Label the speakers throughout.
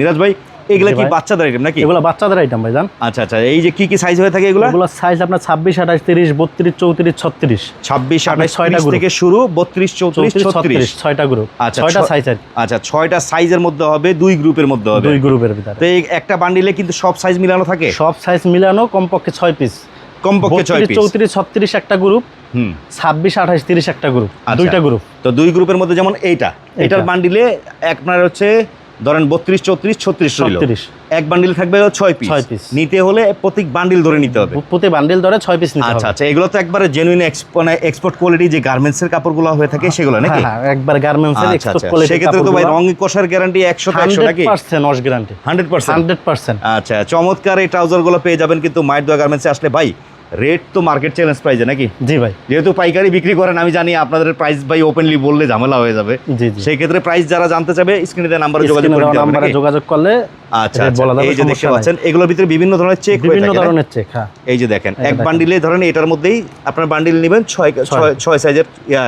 Speaker 1: মিরাজ ভাই এগুলা কি বাচ্চাদের আইটেম নাকি?
Speaker 2: এগুলো বাচ্চাদের আইটেম ভাই জান।
Speaker 1: আচ্ছা আচ্ছা এই যে কি কি সাইজ হয়ে থাকে এগুলো?
Speaker 2: এগুলো সাইজ আপনার ছাব্বিশ আঠাশ তিরিশ বত্রিশ চৌত্রিশ ছত্রিশ।
Speaker 1: ছাব্বিশ
Speaker 2: আপনার
Speaker 1: আঠাশ
Speaker 2: ছয়টা
Speaker 1: ছয়টা থেকে শুরু বত্রিশ চৌত্রিশ
Speaker 2: চৌত্রিশ
Speaker 1: ছত্রিশ
Speaker 2: ছত্রিশ। ছয়টা গ্রুপ
Speaker 1: আচ্ছা,
Speaker 2: ছয়টা সাইজ
Speaker 1: আচ্ছা ছয়টা সাইজের মধ্যে হবে দুই গ্রুপের মধ্যে হবে।
Speaker 2: দুই গ্রুপের ভিতরে।
Speaker 1: তো একটা বান্ডিলে কিন্তু সব সাইজ মিলানো থাকে?
Speaker 2: সব সাইজ মিলানো কমপক্ষে ছয় পিস
Speaker 1: কমপক্ষে ছয় পিস
Speaker 2: চৌত্রিশ ছত্রিশ একটা গ্রুপ
Speaker 1: হুম।
Speaker 2: ছাব্বিশ আঠাশ তিরিশ একটা গ্রুপ
Speaker 1: আচ্ছা।
Speaker 2: দুইটা গ্রুপ
Speaker 1: তো দুই গ্রুপের মধ্যে যেমন এইটা এটার বান্ডিলে আপনার হচ্ছে ধরেন বত্রিশ চৌত্রিশ ছত্রিশ
Speaker 2: 36
Speaker 1: এক বান্ডিল থাকবে ছয় পিস
Speaker 2: ছয় piece।
Speaker 1: নিতে হলে প্রত্যেক বান্ডিল ধরে নিতে হবে।
Speaker 2: প্রতি বান্ডিল ধরে ছয় পিস নিতে
Speaker 1: আচ্ছা আচ্ছা এগুলো তো একবারে জেনুইন মানে এক্সপোর্ট কোয়ালিটি যে গার্মেন্টস এর কাপড়গুলো হয়ে থাকে সেগুলো নাকি?
Speaker 2: হ্যাঁ, হ্যাঁ, একবার গার্মেন্টস এর এক্সপোর্ট কোয়ালিটি
Speaker 1: সেক্ষেত্রে তো ভাই রং কষার গ্যারান্টি একশো একশো নাকি?
Speaker 2: 100% ওয়াশ গ্যারান্টি
Speaker 1: হান্ড্রেড পার্সেন্ট।
Speaker 2: 100%
Speaker 1: আচ্ছা চমৎকার এই ট্রাউজারগুলো পেয়ে যাবেন কিন্তু মায়ের দোয়া গার্মেন্টসে আসলে ভাই রেট তো মার্কেট চ্যালেঞ্জ প্রাইজে নাকি?
Speaker 2: জি ভাই।
Speaker 1: যেহেতু পাইকারি বিক্রি করেন আমি জানি আপনাদের প্রাইস ভাই ওপেনলি বললে ঝামেলা হয়ে যাবে। সেই ক্ষেত্রে প্রাইস যারা জানতে চাবে স্ক্রিনে দেওয়া নাম্বারে যোগাযোগ
Speaker 2: স্ক্রিনে
Speaker 1: করে
Speaker 2: দেওয়া নাম্বারে যোগাযোগ করলে
Speaker 1: আচ্ছা আচ্ছা এই যে দেখতে পাচ্ছেন এগুলোর ভিতরে বিভিন্ন ধরনের চেক
Speaker 2: বিভিন্ন ধরনের চেক হ্যাঁ।
Speaker 1: এই যে দেখেন এক বান্ডিলে ধরেন এটার মধ্যেই আপনার বান্ডিল নেবেন ছয় ছয়- ছয় সাইজের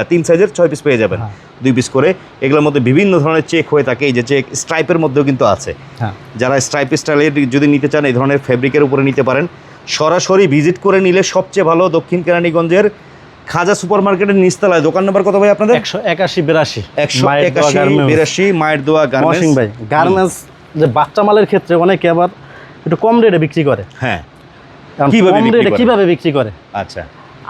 Speaker 1: তিন সাইজের ছয় পিস পেয়ে যাবেন
Speaker 2: হ্যাঁ।
Speaker 1: দুই পিস করে। এগুলোর মধ্যে বিভিন্ন ধরনের চেক হয়ে থাকে এই যে চেক স্ট্রাইপের মধ্যেও কিন্তু আছে।
Speaker 2: হ্যাঁ।
Speaker 1: যারা স্ট্রাইপ স্টাইলের যদি নিতে চান এই ধরনের ফেব্রিকের উপরে নিতে পারেন। সরাসরি ভিজিট করে নিলে সবচেয়ে ভালো দক্ষিণ কেরানীগঞ্জের খাজা সুপার মার্কেটের নিচতলায়। দোকান নাম্বার কত ভাই আপনাদের?
Speaker 2: একশো একাশি বিরাশি।
Speaker 1: একশো একাশি বিরাশি মায়ের দোয়া গার্মেন্টস
Speaker 2: ভাই গার্মেন্টস যে বাচ্চা মালের ক্ষেত্রে অনেকে আবার একটু কম রেটে বিক্রি করে।
Speaker 1: হ্যাঁ। কীভাবে
Speaker 2: কম
Speaker 1: বিক্রি
Speaker 2: রেটে
Speaker 1: করে?
Speaker 2: বিক্রি করে?
Speaker 1: আচ্ছা।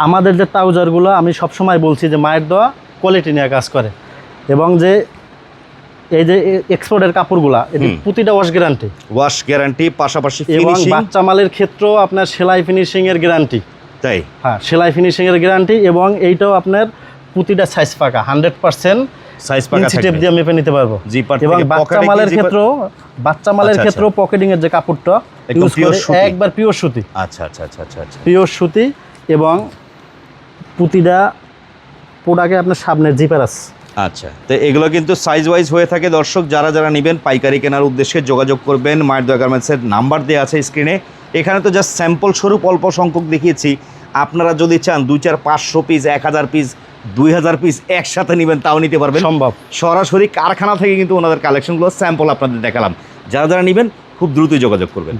Speaker 2: আমাদের যে ট্রাউজারগুলো আমি সবসময় বলছি যে মায়ের দেওয়া কোয়ালিটি নিয়ে কাজ করে। এবং যে এই যে এক্সপোর্টের কাপড়গুলা প্রতিটা ওয়াশ গ্যারান্টি
Speaker 1: ওয়াশ গ্যারান্টি পাশাপাশি
Speaker 2: এবং বাচ্চা মালের ক্ষেত্রেও আপনার সেলাই ফিনিশিং এর গ্যারান্টি
Speaker 1: তাই?
Speaker 2: হ্যাঁ সেলাই ফিনিশিং এর গ্যারান্টি এবং এইটাও আপনার প্রতিটা সাইজ পাকা হান্ড্রেড পার্সেন্ট
Speaker 1: সাইজ পাকা
Speaker 2: ইঞ্চি দিয়ে মেপে নিতে পারব। এবং বাচ্চা মালের ক্ষেত্রেও বাচ্চা মালের
Speaker 1: আচ্ছা,
Speaker 2: ক্ষেত্রেও পকেটিং এর যে কাপড়টা ইউজ করে একবার পিওর সুতি।
Speaker 1: আচ্ছা আচ্ছা আচ্ছা আচ্ছা আচ্ছা।
Speaker 2: পিওর সুতি এবং প্রতিটা প্রোডাক্টে আপনার সামনের জিপার আছে।
Speaker 1: আচ্ছা তো এগুলো কিন্তু সাইজ ওয়াইজ হয়ে থাকে দর্শক যারা যারা নেবেন পাইকারি কেনার উদ্দেশ্যে যোগাযোগ করবেন মায়ের দোয়া গার্মেন্টসের নাম্বার দেওয়া আছে স্ক্রিনে এখানে তো জাস্ট স্যাম্পল স্বরূপ অল্প সংখ্যক দেখিয়েছি। আপনারা যদি চান দুই চার পাঁচশো পিস এক হাজার পিস দুই হাজার পিস একসাথে নেবেন তাও নিতে পারবেন।
Speaker 2: সম্ভব।
Speaker 1: সরাসরি কারখানা থেকে কিন্তু ওনাদের কালেকশনগুলো স্যাম্পল আপনাদের দেখালাম। যারা যারা নেবেন খুব দ্রুতই যোগাযোগ করবেন।